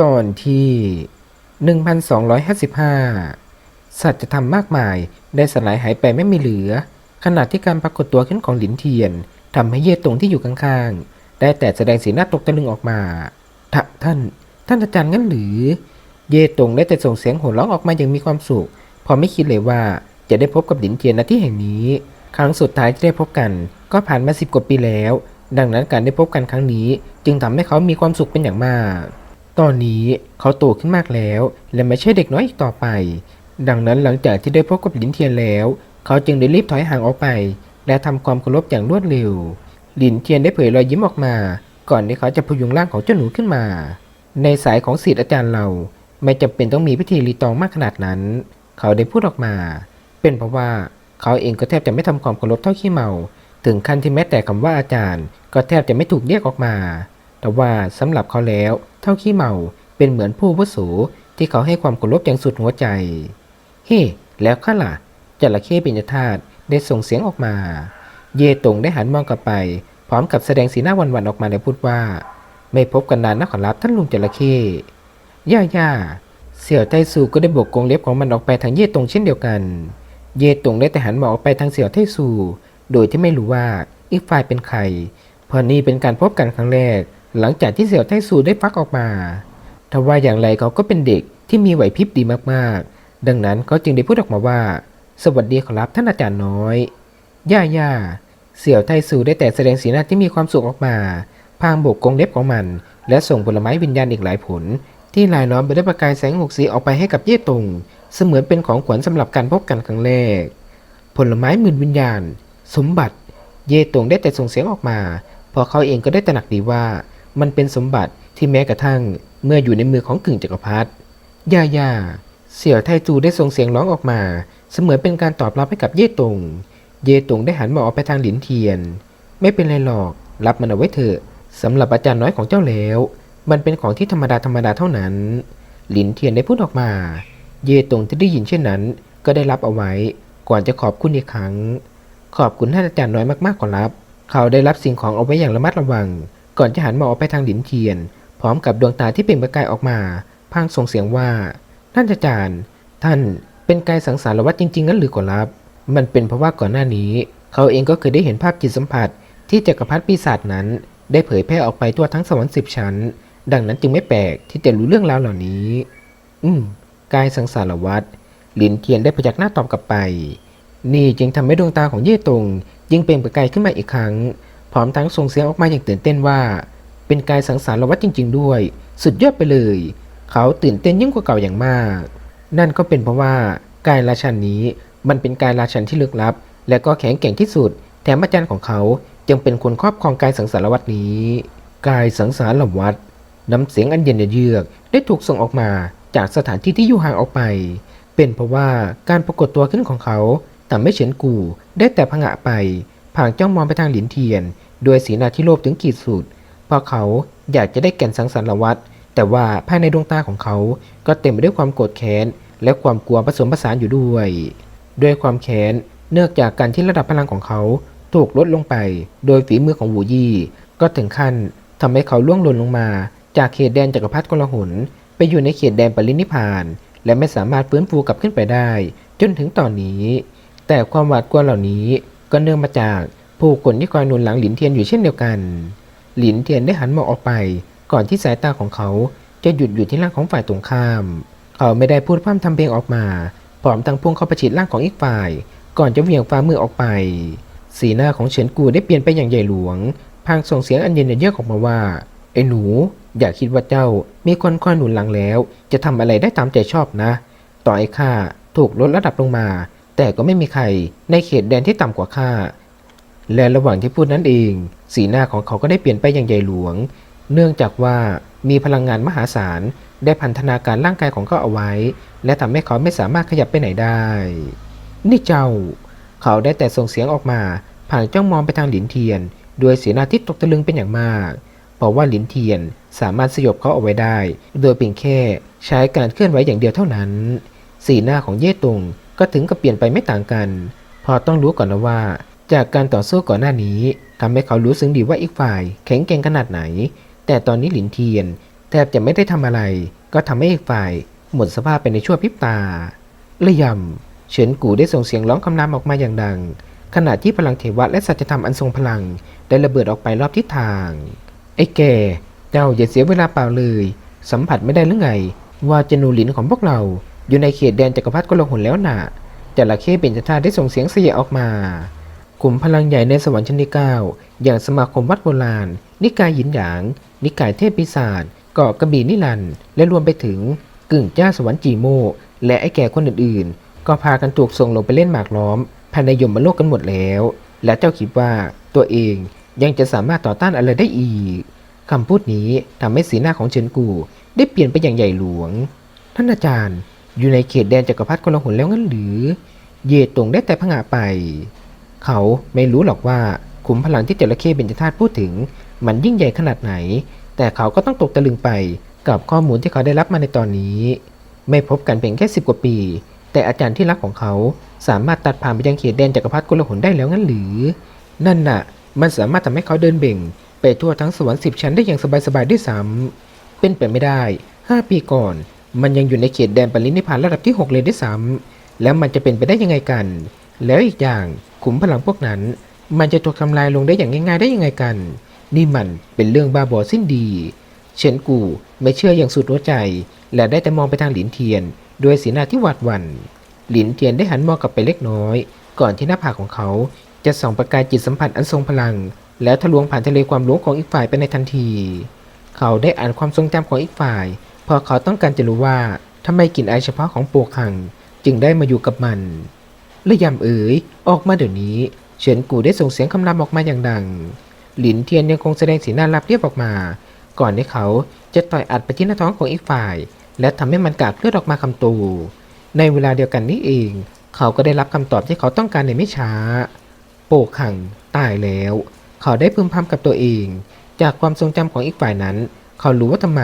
ตอนที่ 1255 สัตว์จธรรมากมายได้สลายหายไปไม่มีเหลือ ขณะที่การปรากฏตัวขึ้นของหลินเทียนทำให้เย่ตงที่อยู่ข้างๆ ได้แต่แสดงสีหน้าตกตะลึงออกมาทะท่าน ท่านอาจารย์งั้นหรือ เย่ตงได้แต่ส่งเสียงโห่ร้องออกมาอย่างมีความสุขเพอไม่คิดเลยว่าจะได้พบกับหลินเทียนณที่แห่งนี้ ครั้งสุดท้ายที่ได้พบกัน ก็ผ่านมาสิบกว่าปีแล้ว ดังนั้นการได้พบกันครั้งนี้ จึงทำให้เขามีความสุขเป็นอย่างมาก ตอนนี้เขาโตขึ้นมากแล้ว และไม่ใช่เด็กน้อยอีกต่อไป ดังนั้นหลังจากที่ได้พบกับหลินเทียนแล้ว เขาจึงได้รีบถอยห่างออกไป และทำความเคารพอย่างรวดเร็วหลินเทียนได้เผยรอยยิ้มออกมา ก่อนที่เขาจะพยุงร่างของเจ้าหนูขึ้นมา ในสายของศิษย์อาจารย์เราไม่จำเป็นต้องมีพิธีรีตองมากขนาดนั้น เขาได้พูดออกมา เป็นเพราะว่าเขาเองก็แทบจะไม่ทำความเคารพเท่าขี้เมา ถึงขั้นที่แม้แต่คำว่าอาจารย์ ก็แทบจะไม่ถูกเรียกออกมา แต่ว่าสำหรับเขาแล้ว เท่าขี้เมาเป็นเหมือนผู้วุโสที่เขาให้ความเคารพอย่างสุดหัวใจ เฮ้ แล้วข้าล่ะจระเข้ปิญญาธาตุได้ส่งเสียงออกมา เยตงได้หันมองกลับไป พร้อมกับแสดงสีหน้าหวันออกมาและพูดว่า ไม่พบกันนานนะขอรับท่านลุงจระเข้ย่าย่าเสี่ยวไต้ซูก็ได้บกกรงเล็บของมันออกไปทางเย่ตงเช่นเดียวกัน เย่ตงได้แต่หันมองออกไปทางเสี่ยวไต้ซูโดยที่ไม่รู้ว่าอีกฝ่ายเป็นใครเพราะนี่เป็นการพบกันครั้งแรก หลังจากที่เสี่ยวไต้ซูได้ฟักออกมาทว่าอย่างไรเขาก็เป็นเด็กที่มีไหวพริบดีมากๆ ดังนั้นเขาจึงได้พูดออกมาว่า สวัสดีครับท่านอาจารย์น้อย ย่าย่าเสี่ยวไต้ซูได้แต่แสดงสีหน้าที่มีความสุขออกมา พางโบกกรงเล็บของมัน และส่งผลไม้วิญญาณอีกหลายผล ที่ลายล้อมไปด้วยประกายแสงหกสีออกไปให้กับเย่ตง เสมือนเป็นของขวัญสำหรับการพบกันครั้งแรก ผลไม้หมื่นวิญญาณ สมบัติ เย่ตงได้แต่ส่งเสียงออกมา พอเขาเองก็ได้ตระหนักดีว่า มันเป็นสมบัติที่แม้กระทั่งเมื่ออยู่ในมือของกึ่งจักรพรรดิย่าย่าเสี่ยวไทจูได้ส่งเสียงร้องออกมา เสมือนเป็นการตอบรับให้กับเย่ตง เย่ตงได้หันมองออกไปทางหลินเทียน ไม่เป็นไรหรอก รับมันเอาไว้เถอะสำหรับอาจารย์น้อยของเจ้าแล้ว มันเป็นของที่ธรรมดาธรรมดาเท่านั้น หลินเทียนได้พูดออกมา เย่ตงที่ได้ยินเช่นนั้น ก็ได้รับเอาไว้ ก่อนจะขอบคุณอีกครั้ง ขอบคุณท่านอาจารย์น้อยมากๆขอรับ เขาได้รับสิ่งของเอาไว้อย่างระมัดระวัง ก่อนจะหันมองออกไปทางหลินเทียน พร้อมกับดวงตาที่เปล่งประกายออกมาพางส่งเสียงว่าท่านอาจารย์ ท่านเป็นกายสังสารวัตจริงๆงั้นหรือขอรับ มันเป็นเพราะว่าก่อนหน้านี้ เขาเองก็เคยได้เห็นภาพจิตสัมผัส ที่จักรพรรดิปีศาจนั้น ได้เผยแพร่ออกไปทั่วทั้งสวรรค์สิบชั้น ดังนั้นจึงไม่แปลกที่จะรู้เรื่องราวเหล่านี้ อืมกายสังสารวัตหลินเทียนได้พยักหน้าตอบกลับไป นี่จึงทำให้ดวงตาของเย่ตงยิ่งเปล่งประกายขึ้นมาอีกครั้ง พร้อมทั้งส่งเสียงออกมาอย่างตื่นเต้นว่า เป็นกายสังสารวัตรจริง ๆ ด้วย สุดยอดไปเลย เขาตื่นเต้นยิ่งกว่าเก่าอย่างมาก นั่นก็เป็นเพราะว่ากายราชันนี้มันเป็นกายราชันที่ลึกลับ และก็แข็งแกร่งที่สุด แถมอาจารย์ของเขาจึงเป็นคนครอบครองกายสังสารวัตรนี้ กายสังสารวัตรน้ำเสียงอันเย็นเยือกได้ถูกส่งออกมาจากสถานที่ที่อยู่ห่างออกไป เป็นเพราะว่าการปรากฏตัวขึ้นของเขาทำให้เฉินกูได้แต่ผงะไป ผางจ้องมองไปทางหลินเทียนโดยสีหน้าที่โลภถึงขีดสุด เพราะเขาอยากจะได้แก่นสังสารวัตรแต่ว่าภายในดวงตาของเขาก็เต็มไปด้วยความโกรธแค้น และความกลัวผสมผสานอยู่ด้วย ด้วยความแค้นเนื่องจากการที่ระดับพลังของเขาถูกลดลงไป โดยฝีมือของหูยี่ ก็ถึงขั้นทำให้เขาล่วงหล่นลงมา จากเขตแดนจักรพรรดิกลหนไปอยู่ในเขตแดนปรินิพาน และไม่สามารถฟื้นฟูกลับขึ้นไปได้ จนถึงตอนนี้ แต่ความหวาดกลัวเหล่านี้ ก็เนื่องมาจากผู้คนที่คอยหนุนหลังหลินเทียนอยู่เช่นเดียวกัน หลินเทียนได้หันมองออกไปก่อนที่สายตาของเขาจะหยุดอยู่ที่ร่างของฝ่ายตรงข้าม เขาไม่ได้พูดพร่ำทำเพลงออกมา พร้อมทั้งพุ่งเข้าประชิดร่างของอีกฝ่าย ก่อนจะเหวี่ยงฝ่ามือออกไป สีหน้าของเฉินกูได้เปลี่ยนไปอย่างใหญ่หลวง พางส่งเสียงอันเย็นเยือกออกมาว่า ไอ้หนู อย่าคิดว่าเจ้า มีคนคอยหนุนหลังแล้ว จะทำอะไรได้ตามใจชอบนะ ต่อไอ้ข้าถูกลดระดับลงมา แต่ก็ไม่มีใครในเขตแดนที่ต่ำกว่าข้า และระหว่างที่พูดนั้นเอง สีหน้าของเขาก็ได้เปลี่ยนไปอย่างใหญ่หลวง เนื่องจากว่ามีพลังงานมหาศาล ได้พันธนาการร่างกายของเขาเอาไว้ และทำให้เขาไม่สามารถขยับไปไหนได้ นี่เจ้า เขาได้แต่ส่งเสียงออกมา ผ่านจ้องมองไปทางหลินเทียน ด้วยสีหน้าที่ตกตะลึงเป็นอย่างมากเพราะว่าหลินเทียนสามารถสยบเขาเอาไว้ได้ โดยเพียงแค่ใช้การเคลื่อนไหวอย่างเดียวเท่านั้น สีหน้าของเย่ตง ก็ถึงกับเปลี่ยนไปไม่ต่างกัน พอต้องรู้ก่อนนะว่า จากการต่อสู้ก่อนหน้านี้ทำให้เขารู้ซึ้งดีว่าอีกฝ่าย แข็งแกร่งขนาดไหน แต่ตอนนี้หลินเทียน แทบจะไม่ได้ทำอะไร ก็ทำให้อีกฝ่าย หมดสภาพไปในชั่วพริบตาระยำเฉินกูได้ส่งเสียงร้องคำรามออกมาอย่างดัง ขณะที่พลังเทวะและสัจธรรมอันทรงพลัง ได้ระเบิดออกไปรอบทิศทาง ไอ้แก่เจ้าอย่าเสียเวลาเปล่าเลย สัมผัสไม่ได้หรือไง ว่าจนูหลินของพวกเรา อยู่ในเขตแดนจักรพรรดิกลหุนแล้วน่ะจระเข้เบญจธาตุได้ส่งเสียงเสียออกมากลุ่มพลังใหญ่ในสวรรค์ชั้นที่เก้าอย่างสมาคมวัดโบราณ นิกายหยินหยาง นิกายเทพปีศาจเกาะกระบี่นิรัน และรวมไปถึงกึ่งเจ้าสวรรค์จีโม และไอ้แก่คนอื่นๆ ก็พากันถูกส่งลงไปเล่นหมากล้อมภายในยมโลกกันหมดแล้ว และเจ้าคิดว่าตัวเองยังจะสามารถต่อต้านอะไรได้อีกคำพูดนี้ทำให้สีหน้าของเฉินกู ได้เปลี่ยนไปอย่างใหญ่หลวง ท่านอาจารย์ อยู่ในเขตแดนจักรพรรดิกลหนแล้วงั้นหรือ เยตงได้แต่พงะไป เขาไม่รู้หรอกว่าขุมพลังที่จระเข้เบญจธาตุพูดถึง มันยิ่งใหญ่ขนาดไหน แต่เขาก็ต้องตกตะลึงไปกับข้อมูลที่เขาได้รับมาในตอนนี้ ไม่พบกันเพียงแค่สิบกว่าปี แต่อาจารย์ที่รักของเขาสามารถตัดผ่านไปยังเขตแดนจักรพรรดิกลหนได้แล้วงั้นหรือ นั่นน่ะ มันสามารถทำให้เขาเดินเบ่ง ไปทั่วทั้งสวรรค์สิบชั้นได้อย่างสบายๆด้วยซ้ำเป็นไปไม่ได้ห้าปีก่อน มันยังอยู่ในเขตแดนปรินิพานระดับที่หกเลยด้วยซ้ำแล้วมันจะเป็นไปได้ยังไงกัน แล้วอีกอย่างขุมพลังพวกนั้น มันจะถูกทำลายลงได้อย่างง่ายๆได้ยังไงกัน นี่มันเป็นเรื่องบ้าบอสิ้นดี เฉินกูไม่เชื่ออย่างสุดหัวใจ และได้แต่มองไปทางหลินเทียนด้วยสีหน้าที่หวาดหวัน่น หลินเทียนได้หันมองกลับไปเล็กน้อย ก่อนที่หน้าผากของเขาจะส่องประกายจิตสัมผัสอันทรงพลัง แล้วทะลวงผ่านทะเลความรู้ของอีกฝ่ายไปในทันที เขาได้อ่านความทรงจำของอีกฝ่าย พราะเขาต้องการจะรู้ว่าทำไมกลิ่นอายเฉพาะของปวกหังจึงได้มาอยู่กับมันและยำเอ๋ยออกมาเดี๋ยวนี้ เฉินกูได้ส่งเสียงคำรามออกมาอย่างดัง หลินเทียนยังคงแสดงสีหน้ารับเรียบออกมา ก่อนที่เขาจะต่อยอัดไปที่หน้าท้องของอีกฝ่าย และทำให้มันกากเลือดออกมาคำตู ในเวลาเดียวกันนี้เอง เขาก็ได้รับคำตอบที่เขาต้องการในไม่ช้า โปกขังตายแล้ว เขาได้พึมพำกับตัวเอง จากความทรงจำของอีกฝ่ายนั้น เขารู้ว่าทำไม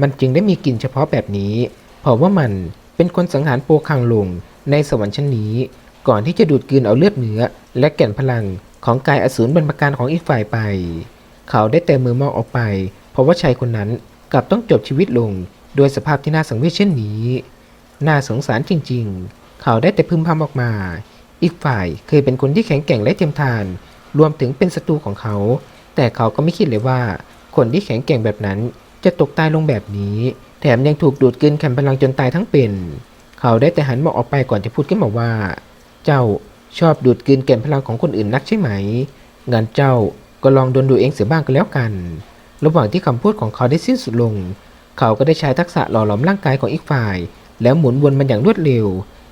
มันจึงได้มีกลิ่นเฉพาะแบบนี้ เพราะว่ามันเป็นคนสังหารโปคังลงในสวรรค์ชั้นนี้ ก่อนที่จะดูดกลืนเอาเลือดเนื้อ และแก่นพลังของกายอสูรบรรพการของอีกฝ่ายไป เขาได้แต่มือมองออกไป เพราะว่าชายคนนั้นกลับต้องจบชีวิตลงโดยสภาพที่น่าสังเวชเช่นนี้ น่าสงสารจริงๆ เขาได้แต่พึมพำออกมา อีกฝ่ายเคยเป็นคนที่แข็งแกร่งและเทียมทาน รวมถึงเป็นศัตรูของเขา แต่เขาก็ไม่คิดเลยว่า คนที่แข็งแกร่งแบบนั้น จะตกตายลงแบบนี้ แถมยังถูกดูดกลืนแข็งพลังจนตายทั้งเป็น เขาได้แต่หันมองออกไปก่อนจะพูดขึ้นมาว่า เจ้าชอบดูดกลืนแก่นพลังของคนอื่นนักใช่ไหมงั้นเจ้าก็ลองโดนดูเองเสียบ้างก็แล้วกัน ระหว่างที่คำพูดของเขาได้สิ้นสุดลง เขาก็ได้ใช้ทักษะหล่อหลอมร่างกายของอีกฝ่าย แล้วหมุนวนมันอย่างรวดเร็ว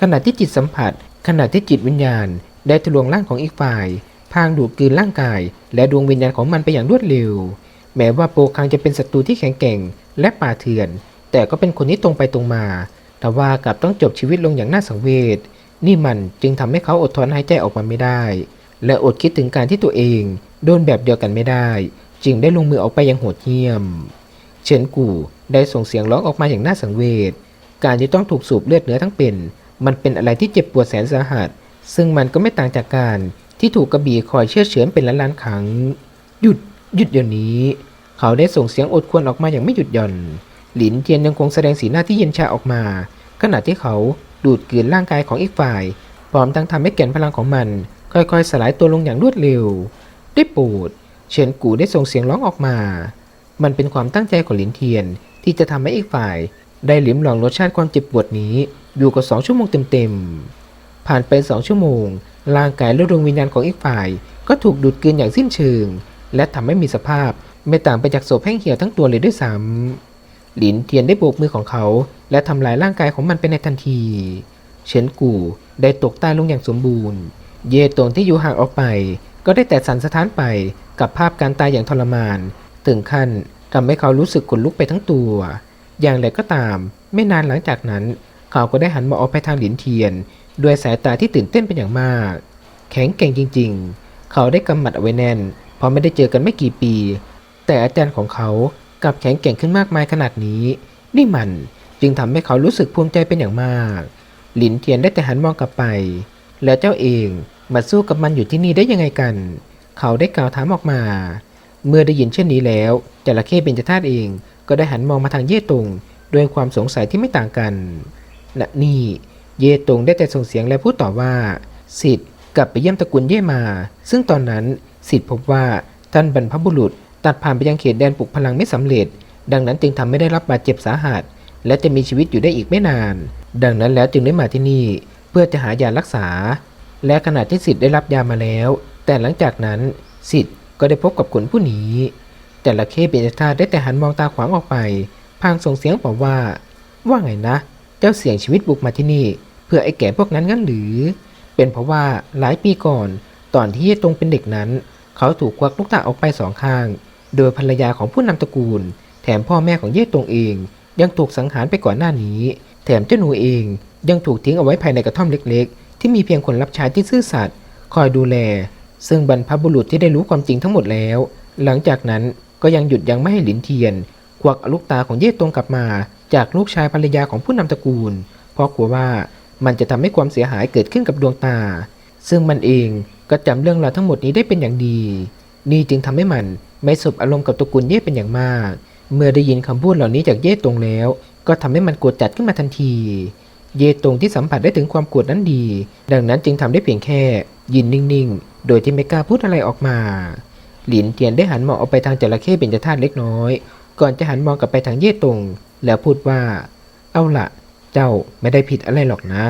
ขณะที่จิตสัมผัส ขณะที่จิตวิญญาณ ได้ทะลวงร่างของอีกฝ่าย พางดูดกลืนร่างกาย และดวงวิญญาณของมันไปอย่างรวดเร็ว แม้ว่าโปคังจะเป็นศัตรูที่แข็งแกร่งและป่าเถื่อน แต่ก็เป็นคนที่ตรงไปตรงมาแต่ว่ากลับต้องจบชีวิตลงอย่างน่าสังเวช นี่มันจึงทำให้เขาอดทนหายใจออกมาไม่ได้ และอดคิดถึงการที่ตัวเองโดนแบบเดียวกันไม่ได้ จึงได้ลงมือออกไปอย่างโหดเหี้ยม เฉินกู่ได้ส่งเสียงร้องออกมาอย่างน่าสังเวช การที่ต้องถูกสูบเลือดเนื้อทั้งเป็น มันเป็นอะไรที่เจ็บปวดแสนสาหัส ซึ่งมันก็ไม่ต่างจากการที่ถูกกระบี่คอยเชื่อเฉือนเป็นล้านล้านๆครั้ง หยุด หยุดเดี๋ยวนี้ เขาได้ส่งเสียงอดควรออกมาอย่างไม่หยุดหย่อน หลินเทียนยังคงแสดงสีหน้าที่เย็นชาออกมา ขณะที่เขาดูดกลืนร่างกายของอีกฝ่ายพร้อมทั้งทำให้แก่นพลังของมัน ค่อยๆ สลายตัวลงอย่างรวดเร็ว ได้โปรดเฉินกูได้ส่งเสียงร้องออกมา มันเป็นความตั้งใจของหลินเทียนที่จะทำให้อีกฝ่าย ได้ลิ้มลองรสชาติความเจ็บปวดนี้ อยู่กับสองชั่วโมงเต็มๆ ผ่านไปสองชั่วโมง ร่างกายและดวงวิญญาณของอีกฝ่าย ก็ถูกดูดกลืนอย่างสิ้นเชิง และทำให้มีสภาพ ไม่ต่างไปจากศพแห้งเหี่ยวทั้งตัวเลยด้วยซ้ำหลินเทียนได้โบกมือของเขา และทำลายร่างกายของมันไปในทันที เฉินกู่ได้ตกใต้ลงอย่างสมบูรณ์ เย่ตงที่อยู่ห่างออกไป ก็ได้แต่สั่นสะท้านไปกับภาพการตายอย่างทรมาน ถึงขั้นทำให้เขารู้สึกขนลุกไปทั้งตัว อย่างไรก็ตาม ไม่นานหลังจากนั้น เขาก็ได้หันมาออกไปทางหลินเทียน ด้วยสายตาที่ตื่นเต้นเป็นอย่างมาก แข็งแกร่งจริง ๆ เขาได้กำหมัดเอาไว้แน่น เพราะไม่ได้เจอกันไม่กี่ปี แต่อาจารย์ของเขากลับแข็งแกร่งขึ้นมากมายขนาดนี้ นี่มันจึงทำให้เขารู้สึกภูมิใจเป็นอย่างมาก หลินเทียนได้แต่หันมองกลับไป แล้วเจ้าเองมาสู้กับมันอยู่ที่นี่ได้ยังไงกัน เขาได้กล่าวถามออกมา เมื่อได้ยินเช่นนี้แล้วจระเข้เบญจธาตุเองก็ได้หันมองมาทางเย่ตงด้วยความสงสัยที่ไม่ต่างกันณนี่ เย่ตงได้แต่ส่งเสียงและพูดต่อว่า สิทธิ์กลับไปเยี่ยมตระกูลเย่มา ซึ่งตอนนั้นสิทธิ์พบว่าท่านบรรพบุรุษ ตัดผ่านไปยังเขตแดนปลุกพลังไม่สำเร็จ ดังนั้นจึงทำไม่ได้รับบาดเจ็บสาหัส และจะมีชีวิตอยู่ได้อีกไม่นาน ดังนั้นแล้วจึงได้มาที่นี่ เพื่อจะหายารักษา และขณะที่สิทธิ์ได้รับยามาแล้ว แต่หลังจากนั้นสิทธิ์ก็ได้พบกับคนผู้หนีแต่ละเข้เป็นทาได้แต่หันมองตาขวางออกไป พางส่งเสียงบอกว่า ว่าไงนะ เจ้าเสี่ยงชีวิตบุกมาที่นี่ เพื่อไอ้แก่พวกนั้นงั้นหรือ เป็นเพราะว่าหลายปีก่อน ตอนที่ตรงเป็นเด็กนั้น เขาถูกควักลูกตาออกไปสองข้าง โดยภรรยาของผู้นำตระกูล แถมพ่อแม่ของเย่ตงเอง ยังถูกสังหารไปก่อนหน้านี้ แถมเจ้าหนูเองยังถูกทิ้งเอาไว้ภายในกระท่อมเล็ก ๆ ที่มีเพียงคนรับใช้ที่ซื่อสัตย์คอยดูแล ซึ่งบรรพบุรุษที่ได้รู้ความจริงทั้งหมดแล้ว หลังจากนั้นก็ยังหยุดยั้งไม่ให้หลินเทียน ควักลูกตาของเย่ตงกลับมา จากลูกชายภรรยาของผู้นำตระกูล เพราะกลัวว่ามันจะทำให้ความเสียหายเกิดขึ้นกับดวงตา ซึ่งมันเองก็จำเรื่องราวทั้งหมดนี้ได้เป็นอย่างดี นี่จึงทำให้มัน ไม่สบอารมณ์กับตระกูลเย่เป็นอย่างมาก เมื่อได้ยินคำพูดเหล่านี้จากเย่ตงแล้ว ก็ทำให้มันโกรธจัดขึ้นมาทันที เย่ตงที่สัมผัสได้ถึงความโกรธนั้นดี ดังนั้นจึงทำได้เพียงแค่ ยืนนิ่งๆ โดยที่ไม่กล้าพูดอะไรออกมา หลินเทียนได้หันมองออกไปทางจระเข้เป็นจธาตุเล็กน้อย ก่อนจะหันมองกลับไปทางเย่ตงแล้วพูดว่า เอาละเจ้าไม่ได้ผิดอะไรหรอกนะ